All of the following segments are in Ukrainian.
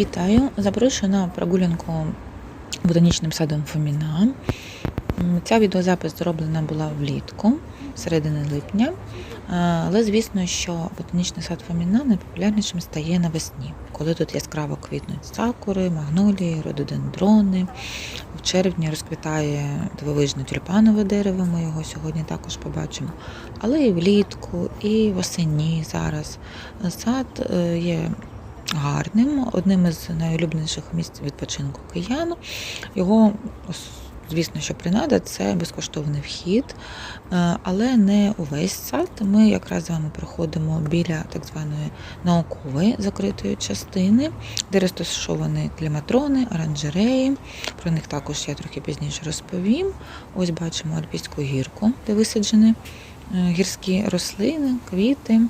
Вітаю! Запрошую на прогулянку ботанічним садом Фоміна. Ця відеозапис зроблена була влітку, середини липня. Але звісно, що ботанічний сад Фоміна найпопулярнішим стає навесні, коли тут яскраво квітнуть сакури, магнолії, рододендрони. В червні розквітає дивовижне тюльпанове дерево, ми його сьогодні також побачимо. Але і влітку, і восені зараз сад е, є гарним, одним із найулюбленіших місць відпочинку киян. Його, звісно, що принада це безкоштовний вхід, е, але не увесь сад. Ми якраз з вами проходимо біля так званої наукової закритої частини, де розташовані кліматрони, оранжереї. Про них також я трохи пізніше розповім. Ось бачимо Альпійську гірку, де висаджені е, гірські рослини, квіти.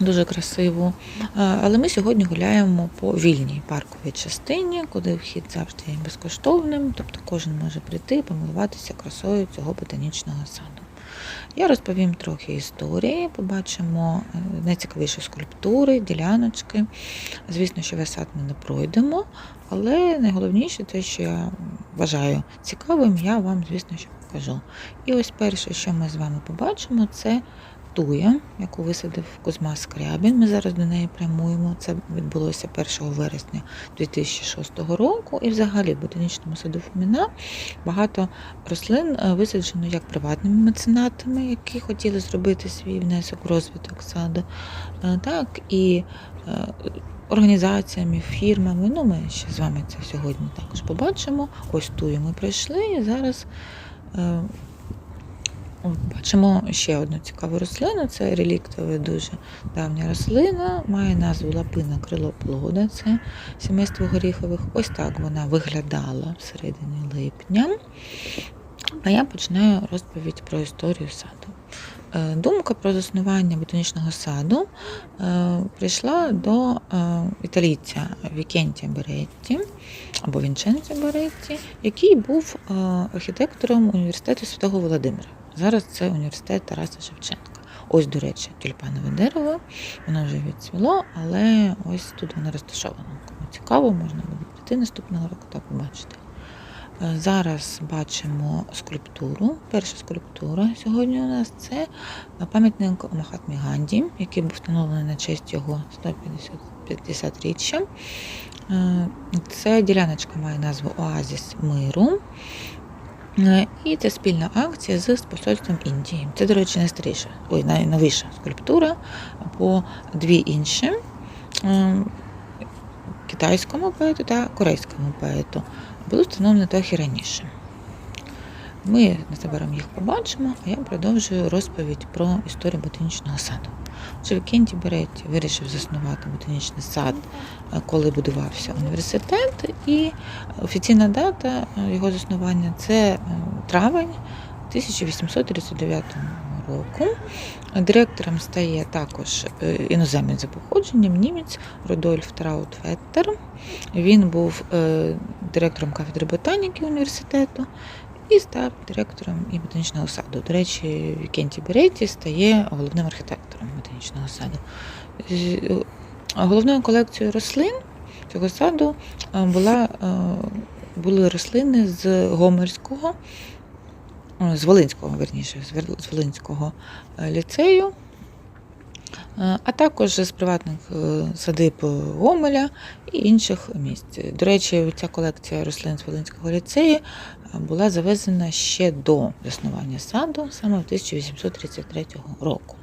Дуже красиво. Е, Але ми сьогодні гуляємо по вільній парковій частині, куди вхід завжди є безкоштовним, тобто кожен може прийти і помилуватися красою цього ботанічного саду. Я розповім трохи історії, побачимо е, найцікавіші скульптури, діляночки. Звісно, що весь сад ми не пройдемо, але найголовніше те, що я вважаю цікавим, я вам, звісно, що покажу. І ось перше, що ми з вами побачимо, це туя, яку висадив Кузьма Скрябін. Ми зараз до неї прямуємо. Це відбулося 1 вересня 2006 року. І взагалі в ботанічному саду Фоміна багато рослин е, висаджено як приватними меценатами, які хотіли зробити свій внесок у розвиток саду, е, так і е, організаціями, фірмами. Ну, ми ще з вами це сьогодні також побачимо. Ось тую ми пройшли і зараз. Бачимо ще одну цікаву рослину, це реліктова дуже давня рослина, має назву лапина крилоплода, це сімейство горіхових. Ось так вона виглядала всередині липня. А я починаю розповідь про історію саду. Е, Думка про заснування ботанічного саду е, прийшла до е, італійця Вікентія Беретті або Вінченцо Беретті, який був архітектором університету Святого Володимира. Зараз це університет Тараса Шевченка. Ось, до речі, тюльпанове дерево, воно вже відцвіло, але ось тут воно розташовано. Кому цікаво, можна буде прийти наступного року та побачити. Е, Зараз бачимо скульптуру. Перша скульптура сьогодні у нас це пам'ятник Махатмі Ганді, який був встановлений на честь його 150-річчя. Е, Це діляночка має назву Оазіс миру. Е, І це спільна акція з посольством Індії. Це, до речі, найстаріша, ой, найновіша скульптура, бо дві інші е, китайському поету та корейському поету були встановлені трохи раніше. Ми незабаром їх побачимо, а я продовжую розповідь про історію ботанічного саду. Отже, Вікенті Беретті вирішив заснувати ботанічний сад, е, коли будувався університет, і офіційна дата е, його заснування це е, травень 1839 року. Директором стає також іноземець за походженням, німець Рудольф Траутфеттер. Він був директором кафедри ботаніки університету і став директором і ботанічного саду. До речі, Вікенті Беретті стає головним архітектором ботанічного саду. Е, Головною колекцією рослин цього саду е, була, е, були рослини з Гомельського, е, з Волинського, верніше, з Волинського ліцею. А також з приватних садиб Гомеля і інших місць. До речі, ця колекція рослин з Волинського ліцею була завезена ще до заснування саду, саме в 1833 року.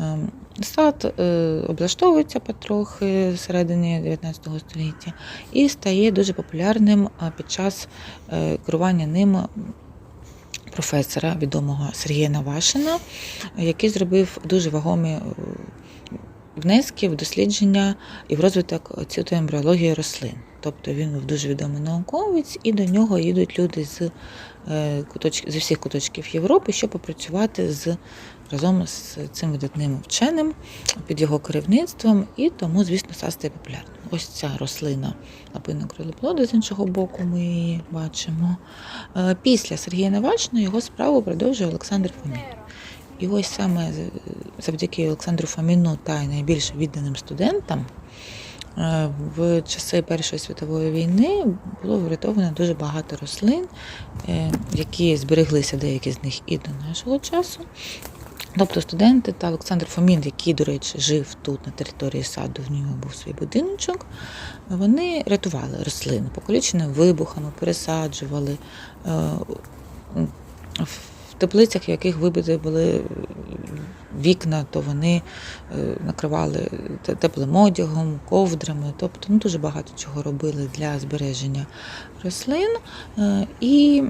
Ем, Сад е, облаштовується потрохи всередині 19 століття і стає дуже популярним під час е, керування ним професора відомого Сергія Навашина, який зробив дуже вагомі внески в дослідження і в розвиток цитоембріології рослин. Тобто він був дуже відомий науковець, і до нього їдуть люди з, е, куточ... з усіх куточків Європи, щоб попрацювати з разом з цим видатним вченим під його керівництвом, і тому, звісно, сад стає популярним. Ось ця рослина лапина крилоплода, з іншого боку, ми її бачимо. Е, Після Сергія Навачного його справу продовжує Олександр Фомін. І ось саме завдяки Олександру Фоміну та найбільш відданим студентам Е, В часи Першої світової війни було врятовано дуже багато рослин, е, які збереглися деякі з них і до нашого часу. Тобто студенти та Олександр Фомін, який, до речі, жив тут на території саду, в нього був свій будиночок, вони рятували рослини, покалічені вибухами, пересаджували. Теплицях, в яких вибиті були вікна, то вони е, накривали теплим одягом, ковдрами, тобто ну, дуже багато чого робили для збереження рослин. Е, І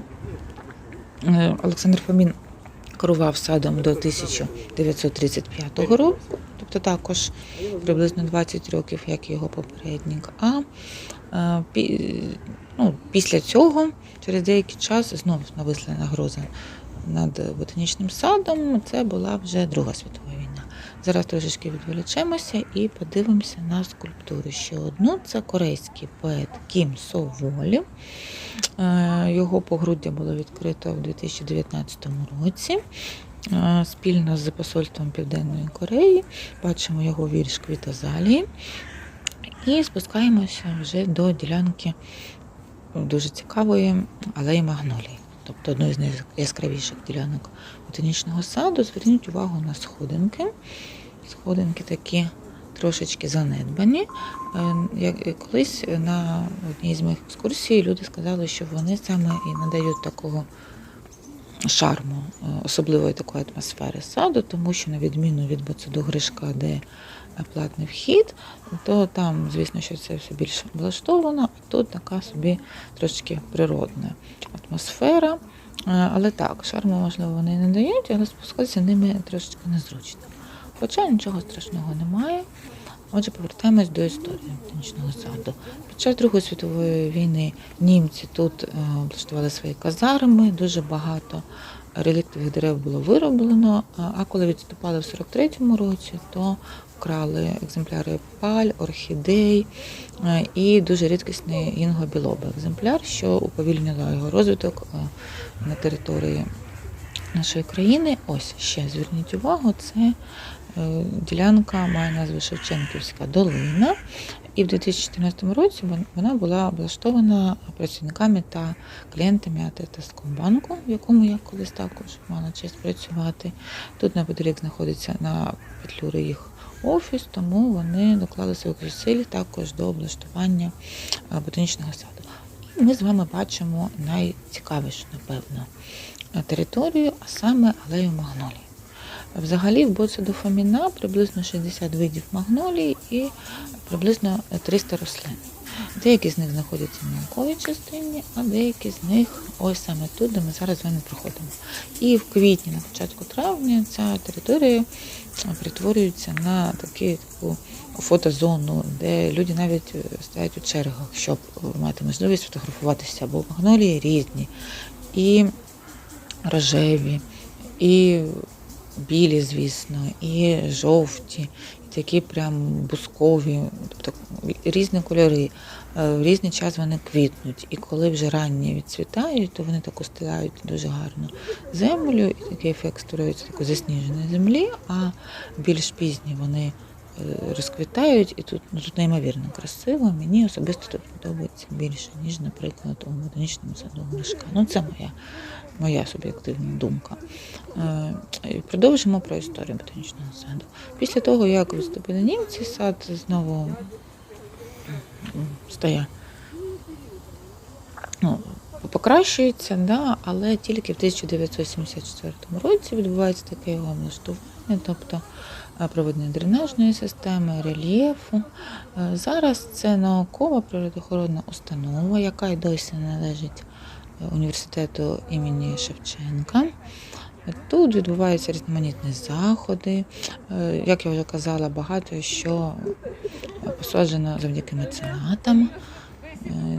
е, Олександр Фомін керував садом до 1935 року, тобто також приблизно 20 років, як його попередник. А ну, після цього, через деякий час, знову нависла нагроза над ботанічним садом. Це була вже Друга світова війна. Зараз трошечки відволічемося і подивимося на скульптуру. Ще одну це корейський поет Кім Соволі. Е, Його погруддя було відкрито в 2019 році. е, Спільно з посольством Південної Кореї бачимо його вірш Квітозалії. І спускаємося вже до ділянки дуже цікавої алеї Магнолії, тобто одну з найяскравіших ділянок ботанічного саду. Зверніть увагу на сходинки. Сходинки такі трошечки занедбані. Е, і колись на одній з моїх екскурсій люди сказали, що вони саме і надають такого шарму, е, особливої такої атмосфери саду, тому що на відміну від Боцеду Гришка, де платний вхід, то там, звісно, що це все більш облаштовано, а тут така собі трошки природна атмосфера. Е, Але так, шарму, можливо, вони не дають, але спускатися ними трошечки незручно. Хоча нічого страшного немає. Отже, повертаємось до історії ботанічного саду. Під час Другої світової війни німці тут е, облаштували свої казарми, дуже багато реліктових дерев було вироблено. А а коли відступали в 43-му році, то вкрали екземпляри паль, орхідей е, і дуже рідкісний інго-білоба екземпляр, що уповільнило його розвиток е, на території нашої країни. Ось ще зверніть увагу, це е, ділянка має назву Шевченківська долина. І в 2014 році вона була облаштована працівниками та клієнтами АТ-Таскомбанку, в якому я колись також мала честь працювати. Тут неподалік знаходиться на Петлюри їх офіс, тому вони доклали своїх зусиль також до облаштування е, ботанічного саду. І ми з вами бачимо найцікавішу, напевно, е, територію, а саме алею магнолій. Взагалі в Боцеду Фоміна приблизно 60 видів магнолій і приблизно 300 рослин. Деякі з них знаходяться в науковій частині, а деякі з них ось саме тут, де ми зараз з вами проходимо. І в квітні, на початку травня, ця територія перетворюється на такі, таку фотозону, де люди навіть е, стоять у чергах, щоб мати можливість фотографуватися, бо магнолії різні. І рожеві, і білі, звісно, і жовті, і такі прям бускові, тобто різні кольори. Е, В різний час вони квітнуть. І коли вже ранні відцвітають, то вони так устилають дуже гарно землю, і такий ефект створюється такої засніженої землі, а більш пізні вони розквітають, і тут, ну, тут неймовірно красиво. Мені особисто тут подобається більше, ніж, наприклад, у ботанічному саду Гришка. Ну, це моя, моя суб'єктивна думка. Е, Продовжимо про історію ботанічного саду. Після того, як виступили німці, сад знову стає ну, покращується, да, але тільки в 1974 році відбувається таке його облаштування, тобто е, проведення дренажної системи, рельєфу. Е, Зараз це наукова природоохоронна установа, яка й досі належить е, університету імені Шевченка. Тут відбуваються різноманітні заходи. Як я вже казала, багато що посаджено завдяки меценатам.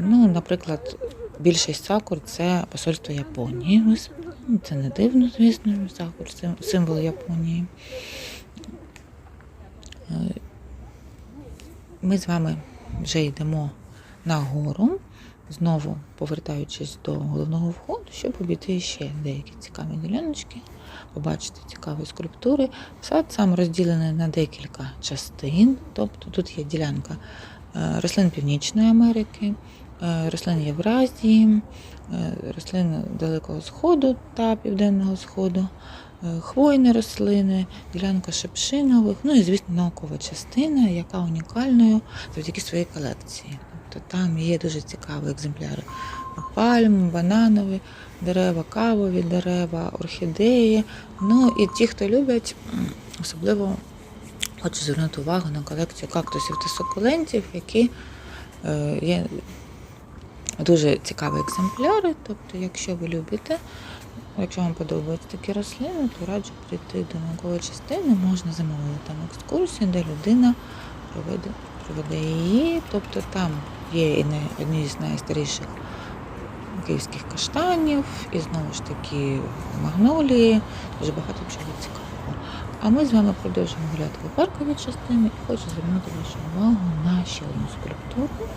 Ну, наприклад, більшість сакур це посольство Японії. Ну, Це не дивно, звісно, сакур сим- символ Японії. Е, Ми з вами вже йдемо на гору, знову повертаючись до головного входу, щоб обійти ще деякі цікаві діляночки, побачити цікаві скульптури. Сад сам розділений на декілька частин, тобто тут є ділянка е, рослин Північної Америки, рослин Євразії, е, рослин Далекого Сходу та Південного Сходу, е, хвойні рослини, ділянка шипшинових, ну і, звісно, наукова частина, яка унікальною завдяки своїй колекції. Тобто там є дуже цікаві екземпляри пальм, бананові дерева, кавові дерева, орхідеї. Ну і ті, хто люблять, особливо хочу звернути увагу на колекцію кактусів та сукулентів, які е, є дуже цікаві екземпляри. Тобто, якщо ви любите, якщо вам подобаються такі рослини, то раджу прийти до наукової частини, можна замовити там екскурсію, де людина проведе, проведе її. Тобто там є одні з найстаріших київських каштанів, і знову ж таки магнолії, дуже багато чого цікавого. А ми з вами продовжуємо гуляти по парковій частині і хочу звернути вашу увагу на ще одну скульптуру.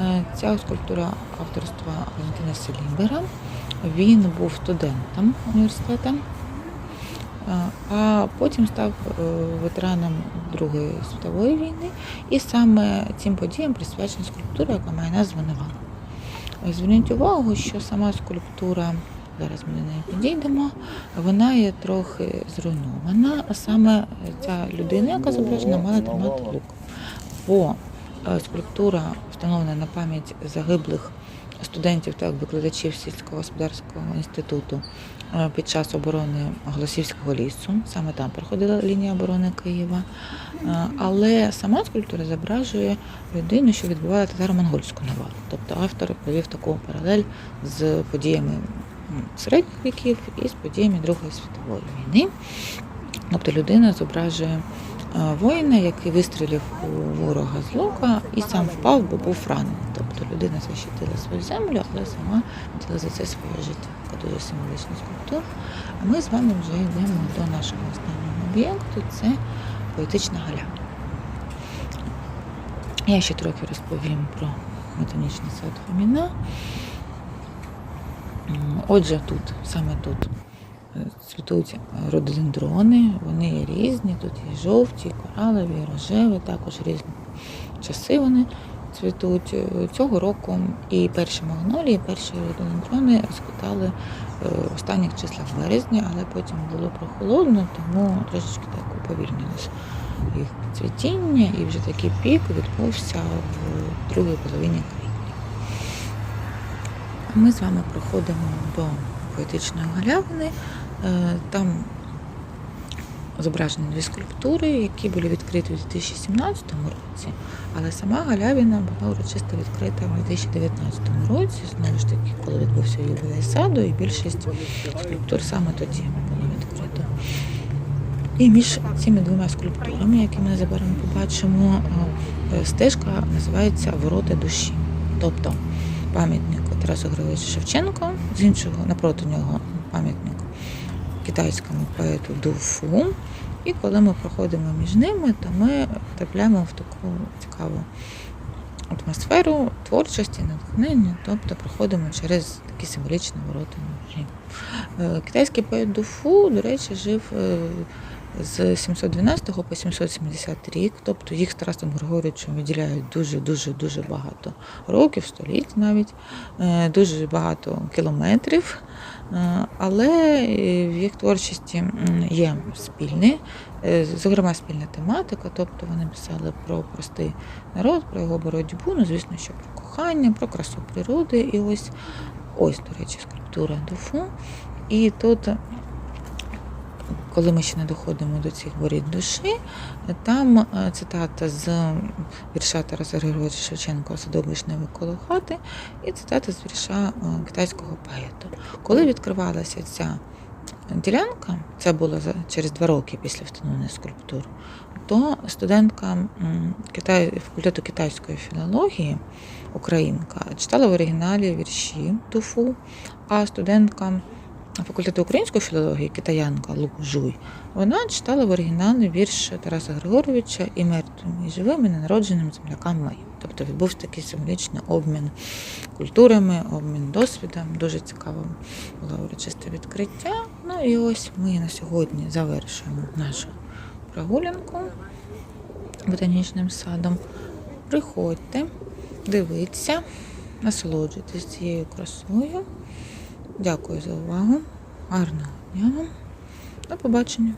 Е, Ця скульптура авторства Валентина Селібера. Він був студентом університету, е, а потім став е, ветераном Другої світової війни. І саме цим подіям присвячена скульптура, яка має назву Нева. Зверніть увагу, що сама скульптура, зараз ми до неї підійдемо, вона є трохи зруйнована. А саме ця людина, яка зображена, мала тримати лук. Бо скульптура встановлена на пам'ять загиблих студентів та викладачів сільськогосподарського інституту е, під час оборони Голосівського лісу. Саме там проходила лінія оборони Києва. Е, Але сама скульптура зображує людину, що відбуває татаро-монгольську навалу. Тобто автор провів таку паралель з подіями середніх віків і з подіями Другої світової війни. Тобто людина зображує воїна, який вистрілив у ворога з лука і сам впав, бо був ранений. Тобто людина защитила свою землю, але сама віддала за це своє життя. Така дуже символічна скульптура. А ми з вами вже йдемо до нашого останнього об'єкту. Це поетична галя. Я ще трохи розповім про ботанічний сад Фоміна. Отже, тут, саме тут е, цвітуть рододендрони, вони є різні, тут є жовті, коралові, рожеві, також різні часи вони цвітуть. Е, Цього року і перші магнолії, і перші рододендрони розквітали е, в останніх числах березня, але потім було прохолодно, тому трошечки так уповільнилося їх цвітіння, і вже такий пік відбувся в другій половині квітня. Ми з вами проходимо до поетичної галявини. Е, Там зображені дві скульптури, які були відкриті у 2017 році, але сама галявина була урочисто відкрита у 2019 році, знову ж таки, коли відбувся ювілей саду, і більшість скульптур саме тоді було відкрито. І між цими двома скульптурами, які ми незабаром побачимо, е, стежка називається Ворота душі. Тобто пам'ятник Тарасу Григоровичу Шевченко, з іншого напроти нього пам'ятник китайському поету Дуфу. І коли ми проходимо між ними, то ми потрапляємо в таку цікаву атмосферу творчості, натхнення, тобто проходимо через такі символічні ворота. Е, Китайський поет Дуфу, до речі, жив е, з 712 по 770 рік, тобто їх з Тарасом Григоровичем виділяють дуже-дуже дуже багато років, століть навіть, е, дуже багато кілометрів. Але е, в їх творчості є спільні, е, зокрема спільна тематика, тобто вони писали про простий народ, про його боротьбу, ну звісно, що про кохання, про красу природи. І ось ось, до речі, скульптура Дуфу. І тут коли ми ще не доходимо до цих воріт душі, там е, цитата з вірша Тараса Григоровича Шевченка «Садок вишневий коло хати» і цитата з вірша е, китайського поета. Коли відкривалася ця ділянка, це було через два роки після встановлення скульптур, то студентка Китай, факультету китайської філології, українка, читала в оригіналі вірші Туфу, а студентка факультету української філології, китаянка Лу Жуй, вона читала в оригіналі вірш Тараса Григоровича і мертвим, і живим, і ненародженим землякам моїм. Тобто відбувся такий символічний обмін культурами, обмін досвідом. Дуже цікаво було урочисте відкриття. Ну і ось ми на сьогодні завершуємо нашу прогулянку ботанічним садом. Приходьте, дивіться, насолоджуйтесь цією красою. Дякую за увагу. Гарного дня. До побачення.